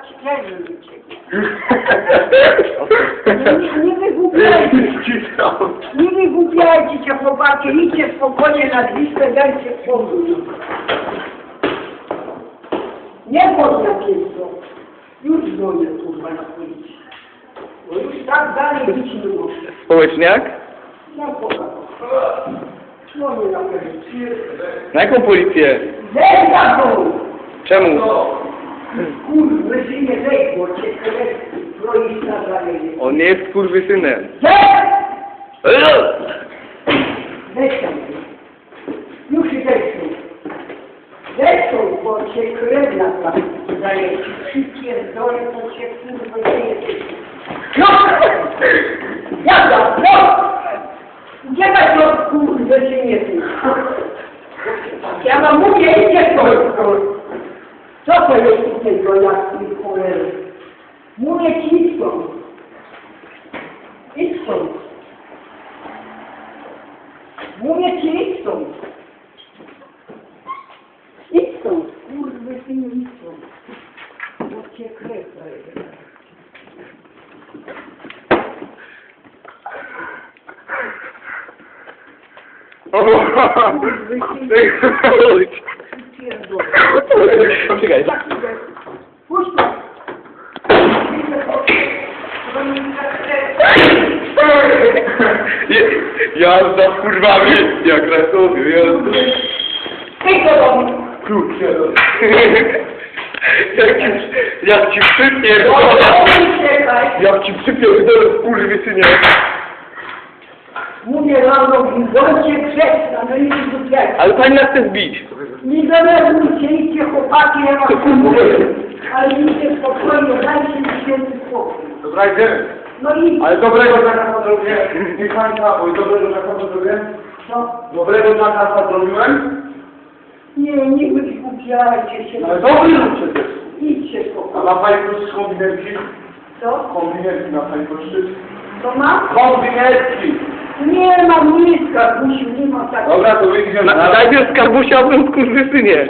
ciebie. Nie, nie, nie wygłupiajcie Nie wygłupiajcie się chłopaki, idźcie spokojnie na listę, dajcie spokój. Nie pod napięto. Już dzwonię kurwa na policję. Bo już tak dalej być nie może. Społeczniak? No kurwa. Dzwonię na policję. Na jaką policję? Na dół! Czemu? Zejdź, bo cię kroista zaleje. On nie jest skurwysynem. Zejdź tam. Już i tu. Zejdź tu, bo cię krew na tam zaleje. Przypierdolę, to cię kurwa nie jest. No! Jada, no! Gdzie masz to kurwa się nie ty? Ja wam mówię, idzie to. Co to jest tutaj do jasnej cholery? Mówię ci stąd. Idź stąd. Mówię ci idź stąd. Idź stąd. Idź stąd. Bo cię krew. Pierdolę. Czekaj. Puść to. Jazda z kurwami, jak rasowy, jazda. Idź do domu. Kurczę. Jak ci, jak ci uciekaj. jak ci przypnie, to kurwysynie. Mówię wam, no bądźcie grzeczna, no i nie Ale pani nas chce zbić. Nie denerwujcie, idźcie chłopaki, ja was mówię. Ale idźcie spokojnie, dajcie mi święty spokój. Dobra, idziemy. No i Ale dobrego dla nas zrobię. Niech pani oj, dobrego dla nas zrobię. co? Dobrego dla nas zrobiłem. Nie, nie wygłupiajcie się. Ale dobry był przecież. Idźcie A spokojnie. ma pani też kombinetki? Co? Kombinetki ma pani pożyczyć? To mam? Kombinetki! Nie mam nic, Karbusiu, nie mam tak. Dobra, to wyjdziemy. Na- Najpierw skarbusia, a potem skurwysynie.